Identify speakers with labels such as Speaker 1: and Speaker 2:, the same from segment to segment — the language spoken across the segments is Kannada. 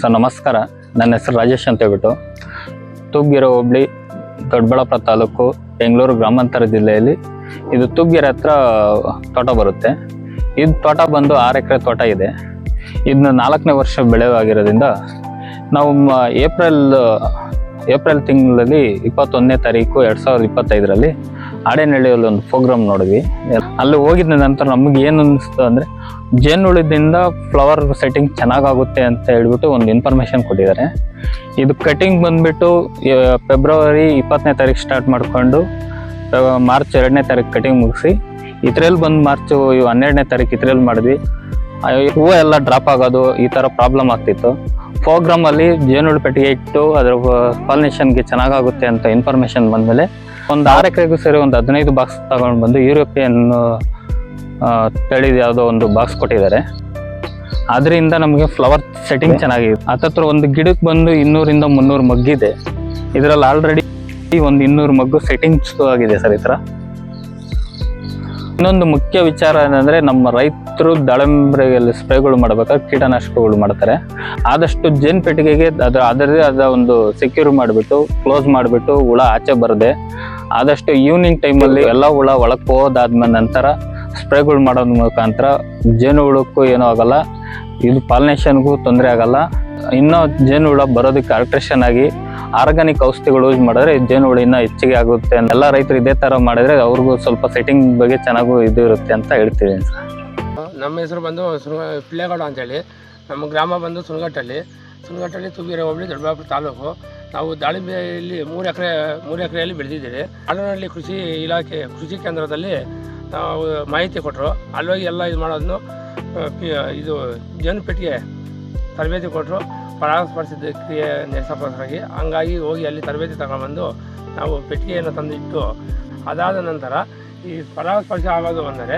Speaker 1: ಸರ್, ನಮಸ್ಕಾರ. ನನ್ನ ಹೆಸರು ರಾಜೇಶ್ ಅಂತ ಹೇಳ್ಬಿಟ್ಟು. ತೂಬ್ಗೆರೆ ಹೋಬಳಿ, ದೊಡ್ಡಬಳ್ಳಾಪುರ ತಾಲೂಕು, ಬೆಂಗಳೂರು ಗ್ರಾಮಾಂತರ ಜಿಲ್ಲೆಯಲ್ಲಿ ಇದು ತೂಬ್ಗೆರೆ ಹತ್ರ ತೋಟ ಬರುತ್ತೆ. ಇದು ತೋಟ ಬಂದು ಆರು ಎಕರೆ ತೋಟ ಇದೆ. ಇದನ್ನ ನಾಲ್ಕನೇ ವರ್ಷ ಬೆಳೆವಾಗಿರೋದ್ರಿಂದ ನಾವು ಏಪ್ರಿಲ್ ಏಪ್ರಿಲ್ ತಿಂಗಳಲ್ಲಿ ಇಪ್ಪತ್ತೊಂದನೇ ತಾರೀಕು ಎರಡು ಸಾವಿರದ ಇಪ್ಪತ್ತೈದರಲ್ಲಿ ಆಡೇನಹಳ್ಳಿಯಲ್ಲಿ ಒಂದು ಪ್ರೋಗ್ರಾಮ್ ನೋಡಿದ್ವಿ. ಅಲ್ಲಿ ಹೋಗಿದ ನಂತರ ನಮಗೆ ಏನು ಅನಿಸ್ತು ಅಂದರೆ ಜೇನುಳಿದಿಂದ ಫ್ಲವರ್ ಸೆಟ್ಟಿಂಗ್ ಚೆನ್ನಾಗಾಗುತ್ತೆ ಅಂತ ಹೇಳ್ಬಿಟ್ಟು ಒಂದು ಇನ್ಫಾರ್ಮೇಷನ್ ಕೊಟ್ಟಿದ್ದಾರೆ. ಇದು ಕಟಿಂಗ್ ಬಂದ್ಬಿಟ್ಟು ಫೆಬ್ರವರಿ ಇಪ್ಪತ್ತನೇ ತಾರೀಕು ಸ್ಟಾರ್ಟ್ ಮಾಡಿಕೊಂಡು ಮಾರ್ಚ್ ಎರಡನೇ ತಾರೀಕು ಕಟಿಂಗ್ ಮುಗಿಸಿ, ಇದ್ರಲ್ಲಿ ಬಂದು ಮಾರ್ಚ್ ಹನ್ನೆರಡನೇ ತಾರೀಕು ಇದ್ರಲ್ಲಿ ಮಾಡಿದ್ವಿ. ಹೂವು ಎಲ್ಲ ಡ್ರಾಪ್ ಆಗೋದು, ಈ ಥರ ಪ್ರಾಬ್ಲಮ್ ಆಗ್ತಿತ್ತು. ಪ್ರೋಗ್ರಾಮಲ್ಲಿ ಜೇನುಳು ಪೆಟ್ಟಿಗೆ ಇಟ್ಟು, ಅದರ ಪಾಲಿನೇಷನ್ಗೆ ಚೆನ್ನಾಗಾಗುತ್ತೆ ಅಂತ ಇನ್ಫಾರ್ಮೇಷನ್ ಬಂದಮೇಲೆ ಒಂದು ಆರು ಎಕರೆಗೂ ಸೇರಿ ಒಂದು ಹದಿನೈದು ಬಾಕ್ಸ್ ತಗೊಂಡು ಬಂದು ಯುರೋಪಿಯನ್ ತಳಿದ ಯಾವುದೋ ಒಂದು ಬಾಕ್ಸ್ ಕೊಟ್ಟಿದ್ದಾರೆ. ಅದರಿಂದ ನಮಗೆ ಫ್ಲವರ್ ಸೆಟ್ಟಿಂಗ್ ಚೆನ್ನಾಗಿದೆ. ಹತ್ತತ್ರ ಒಂದು ಗಿಡಕ್ಕೆ ಬಂದು ಇನ್ನೂರಿಂದ ಮುನ್ನೂರು ಮಗ್ಗಿದೆ ಇದರಲ್ಲಿ ಆಲ್ರೆಡಿ ಒಂದು ಇನ್ನೂರು ಮಗ್ಗು ಸೆಟ್ಟಿಂಗ್ಸ್ ಆಗಿದೆ ಸರ್ ಈ ಥರ ಇನ್ನೊಂದು ಮುಖ್ಯ ವಿಚಾರ ಏನಂದರೆ ನಮ್ಮ ರೈತರು ದಾಳಿಂಬೆಯಲ್ಲಿ ಸ್ಪ್ರೇಗಳು ಮಾಡ್ಬೇಕಾದ್ರೆ ಕೀಟನಾಶಕಗಳು ಮಾಡ್ತಾರೆ. ಆದಷ್ಟು ಜೇನು ಪೆಟ್ಟಿಗೆಗೆ ಅದರ ಅದರದೇ ಆದ ಒಂದು ಸೆಕ್ಯೂರ್ ಮಾಡಿಬಿಟ್ಟು ಕ್ಲೋಸ್ ಮಾಡಿಬಿಟ್ಟು ಹುಳ ಆಚೆ ಬರದೆ ಆದಷ್ಟು ಈವ್ನಿಂಗ್ ಟೈಮಲ್ಲಿ ಎಲ್ಲ ಹುಳ ಒಳಕ್ಕೆ ಹೋದಾದ್ಮೇಲೆ ನಂತರ ಸ್ಪ್ರೇಗಳು ಮಾಡೋದ್ ಮುಖಾಂತರ ಜೇನು ಹುಳಕ್ಕೂ ಏನೂ ಆಗಲ್ಲ. ಇದು ಪಾಲಿನೇಷನ್ಗೂ ತೊಂದರೆ ಆಗಲ್ಲ. ಇನ್ನೂ ಜೇನು ಹುಳ ಬರೋದಕ್ಕೆ ಆಲ್ಟ್ರೇಷನ್ ಆಗಿ ಆರ್ಗಾನಿಕ್ ಔಷಧಿಗಳು ಯೂಸ್ ಮಾಡಿದ್ರೆ ಜೇನು ಹುಳ ಇನ್ನೂ ಹೆಚ್ಚಿಗೆ ಆಗುತ್ತೆ ಎಲ್ಲ ರೈತರು ಇದೇ ಥರ ಮಾಡಿದ್ರೆ ಅವ್ರಿಗೂ ಸ್ವಲ್ಪ ಸೆಟ್ಟಿಂಗ್ ಬಗ್ಗೆ ಚೆನ್ನಾಗೂ ಇದು ಇರುತ್ತೆ ಅಂತ ಹೇಳ್ತೀವಿ ಸರ್.
Speaker 2: ನಮ್ಮ ಹೆಸರು ಬಂದು ಸುರ್ಗ ಪಿಳ್ಳೆಗೌಡ ಅಂತೇಳಿ. ನಮ್ಮ ಗ್ರಾಮ ಬಂದು ಸುನಗಟ್ಟಲ್ಲಿ ಸುನಗಟ್ಟಲ್ಲಿ ತುಗಿರೆ ಹೋಬಳಿ ದೊಡ್ಡಬಳ್ಳಾಪುರ ತಾಲೂಕು. ನಾವು ದಾಳಿಂಬೆಯಲ್ಲಿ ಮೂರು ಎಕರೆ, ಮೂರು ಎಕರೆಯಲ್ಲಿ ಬೆಳೆದಿದ್ದೀರಿ. ಅಲ್ಲಿನಲ್ಲಿ ಕೃಷಿ ಇಲಾಖೆ, ಕೃಷಿ ಕೇಂದ್ರದಲ್ಲಿ ನಾವು ಮಾಹಿತಿ ಕೊಟ್ಟರು ಅಲ್ಲೋಗಿ ಎಲ್ಲ ಇದು ಮಾಡೋದನ್ನು ಇದು ಜೇನು ಪೆಟ್ಟಿಗೆ ತರಬೇತಿ ಕೊಟ್ಟರು ಪರಾಗಸ್ಪರ್ಶದ ಕ್ರಿಯೆ ನಡೆಸೋಕ್ಕೋಸ್ಕರಾಗಿ ಹಂಗಾಗಿ ಹೋಗಿ ಅಲ್ಲಿ ತರಬೇತಿ ತಗೊಂಡ್ಬಂದು ನಾವು ಪೆಟ್ಟಿಗೆಯನ್ನು ತಂದಿಟ್ಟು, ಅದಾದ ನಂತರ ಈ ಪರಾಗಸ್ಪರ್ಶ ಆಗೋದು ಬಂದರೆ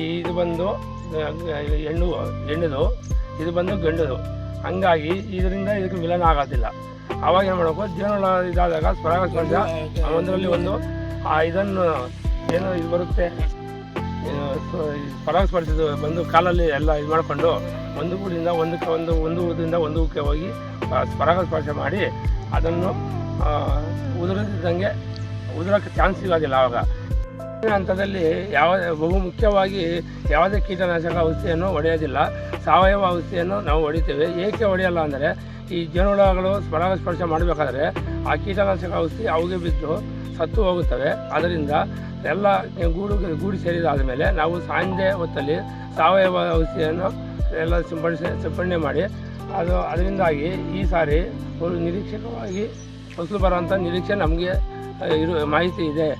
Speaker 2: ಈ ಇದು ಬಂದು ಹೆಣ್ಣು ಹೆಣ್ಣುದು ಇದು ಬಂದು ಗಂಡುದು. ಹಂಗಾಗಿ ಇದರಿಂದ ಇದಕ್ಕೆ ವಿಲನ ಆಗೋದಿಲ್ಲ. ಅವಾಗ ಏನು ಮಾಡಬೇಕು? ಜೀವನ ಇದಾದಾಗ ಸ್ವರಾಗಸ್ಪರ್ಶ ಒಂದರಲ್ಲಿ ಒಂದು ಆ ಇದನ್ನು ಏನು ಇದು ಬರುತ್ತೆ? ಏನು ಸ- ಪರಾಗಸ್ಪರ್ಶದ ಬಂದು ಕಾಲಲ್ಲಿ ಎಲ್ಲ ಇದು ಮಾಡಿಕೊಂಡು ಒಂದು ಊರಿಂದ ಒಂದಕ್ಕೆ ಒಂದು ಒಂದು ಹೂದಿಂದ ಒಂದು ಊಕ್ಕೆ ಹೋಗಿ ಆ, ಪರಾಗಸ್ಪರ್ಶ ಮಾಡಿ ಅದನ್ನು ಉದುರದಿದ್ದಂಗೆ ಉದುರೋಕ್ಕೆ ಚಾನ್ಸ್ ಸಿಗೋದಿಲ್ಲ ಆವಾಗ ಹಂತದಲ್ಲಿ ಯಾವ ಬಹು ಮುಖ್ಯವಾಗಿ ಯಾವುದೇ ಕೀಟನಾಶಕ ಔಷಧಿಯನ್ನು ಹೊಡೆಯೋದಿಲ್ಲ. ಸಾವಯವ ಔಷಧಿಯನ್ನು ನಾವು ಹೊಡಿತೇವೆ. ಏಕೆ ಹೊಡೆಯಲ್ಲ ಅಂದರೆ, ಈ ಜೇನುಹುಳಗಳು ಪರಾಗಸ್ಪರ್ಶ ಮಾಡಬೇಕಾದ್ರೆ ಆ ಕೀಟನಾಶಕ ಔಷಧಿ ಅವಿಗೆ ಬಿದ್ದು ಸತ್ತು ಹೋಗುತ್ತವೆ. ಅದರಿಂದ ಎಲ್ಲ ಗೂಡು ಗೂಡು ಸೇರಿದಾದ ಮೇಲೆ ನಾವು ಸಂಜೆ ಹೊತ್ತಲ್ಲಿ ಸಾವಯವ ಔಷಧಿಯನ್ನು ಎಲ್ಲ ಸಿಂಪಡಿಸಿ ಸಿಂಪಡಣೆ ಮಾಡಿ, ಅದು ಅದರಿಂದಾಗಿ ಈ ಸಾರಿ ನಿರೀಕ್ಷಕವಾಗಿ ಫಸಲು ಬರುವಂಥ ನಿರೀಕ್ಷೆ ನಮಗೆ ಇರು ಮಾಹಿತಿ ಇದೆ.